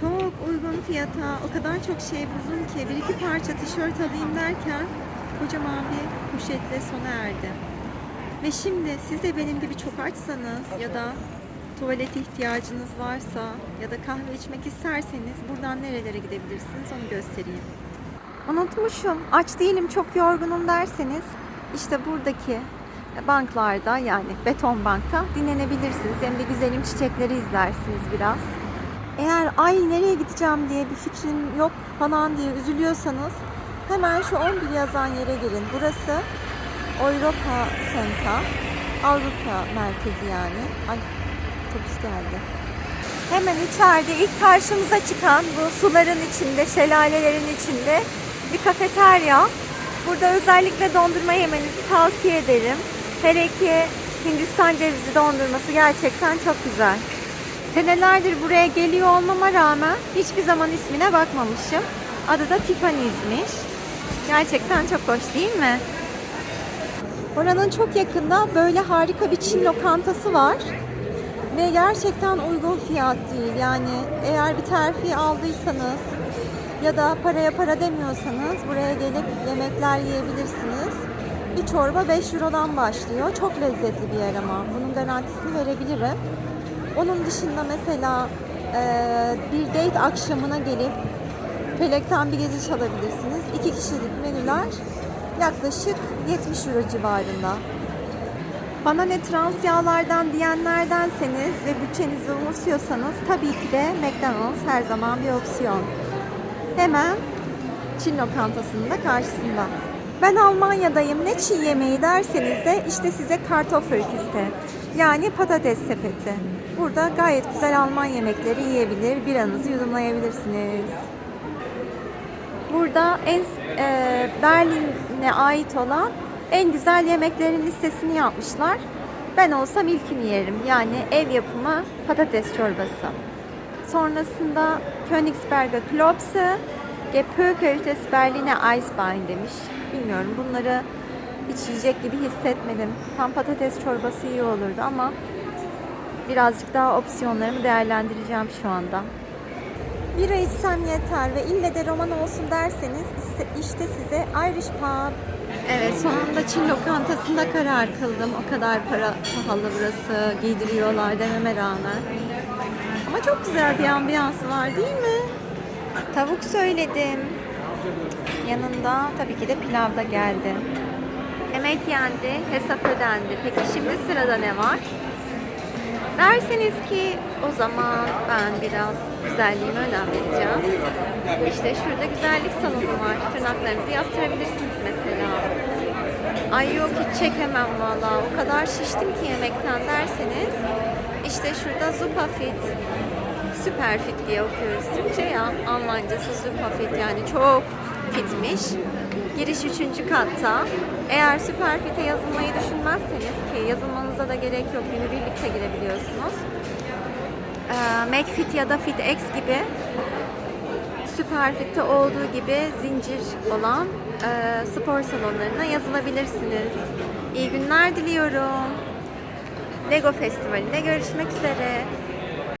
Çok uygun fiyata o kadar çok şey buldum ki bir iki parça tişört alayım derken kocaman bir poşetle sona erdi. Ve şimdi siz de benim gibi çok açsanız ya da tuvalet ihtiyacınız varsa ya da kahve içmek isterseniz buradan nerelere gidebilirsiniz onu göstereyim. Unutmuşum. Aç değilim, çok yorgunum derseniz işte buradaki banklarda yani beton bankta dinlenebilirsiniz. Hem de güzelim çiçekleri izlersiniz biraz. Eğer ay nereye gideceğim diye bir fikrim yok falan diye üzülüyorsanız hemen şu 11 yazan yere gelin. Burası Europa Center. Avrupa merkezi yani. Ay otobüs geldi. Hemen içeride ilk karşımıza çıkan bu suların içinde, şelalelerin içinde bir kafeterya. Burada özellikle dondurma yemenizi tavsiye ederim. Hele ki Hindistan cevizi dondurması gerçekten çok güzel. Senelerdir buraya geliyor olmama rağmen hiçbir zaman ismine bakmamışım. Adı da Tiffany'smiş. Gerçekten çok hoş değil mi? Oranın çok yakında böyle harika bir Çin lokantası var. Ve gerçekten uygun fiyat değil. Yani eğer bir terfi aldıysanız ya da paraya para demiyorsanız buraya gelip yemekler yiyebilirsiniz. Bir çorba 5 Euro'dan başlıyor. Çok lezzetli bir yer ama. Bunun garantisini verebilirim. Onun dışında mesela eee, bir date akşamına gelip Felek'ten bir gece çalabilirsiniz. İki kişilik menüler yaklaşık 70 euro civarında. Bana ne trans yağlardan diyenlerdenseniz ve bütçenizi umursuyorsanız tabii ki de McDonald's her zaman bir opsiyon. Hemen Çin lokantasının da karşısında. Ben Almanya'dayım ne Çin yemeği derseniz de işte size Kartoffelkiste yani patates sepeti. Burada gayet güzel Alman yemekleri yiyebilir, biranızı yudumlayabilirsiniz. Burada en e, Berlin'e ait olan en güzel yemeklerin listesini yapmışlar. Ben olsam ilkini yerim. Yani ev yapımı patates çorbası. Sonrasında Königsberger Klopse, Gepökeltes Berliner Eisbein demiş. Bilmiyorum bunları hiç yiyecek gibi hissetmedim. Tam patates çorbası iyi olurdu ama birazcık daha opsiyonlarımı değerlendireceğim şu anda. Bira içsem yeter ve ille de roman olsun derseniz işte size Irish Pub. Evet sonunda Çin lokantasında karar kıldım. O kadar para pahalı burası giydiriyorlar dememe rağmen. Ama çok güzel bir ambiyansı var değil mi? Tavuk söyledim. Yanında tabii ki de pilav da geldi. Yemek yendi, hesap ödendi. Peki şimdi sırada ne var? Derseniz ki o zaman ben biraz güzelliğime önem vereceğim. İşte şurada güzellik salonu var. Tırnaklarınızı yaptırabilirsiniz mesela. Ay yok hiç çekemem valla. O kadar şiştim ki yemekten derseniz. İşte şurada Zupafit. Süper fit diye okuyoruz Türkçe ya. Almancası Zupafit yani çok fitmiş. Giriş üçüncü katta. Eğer süper fite yazılmayı düşünmezseniz ki yazılmanıza da gerek yok. Günübirlikte girebiliyorsunuz. Ee, McFit ya da FitX gibi Süperfit'te olduğu gibi zincir olan e, spor salonlarına yazılabilirsiniz. İyi günler diliyorum. Lego Festivali'nde görüşmek üzere.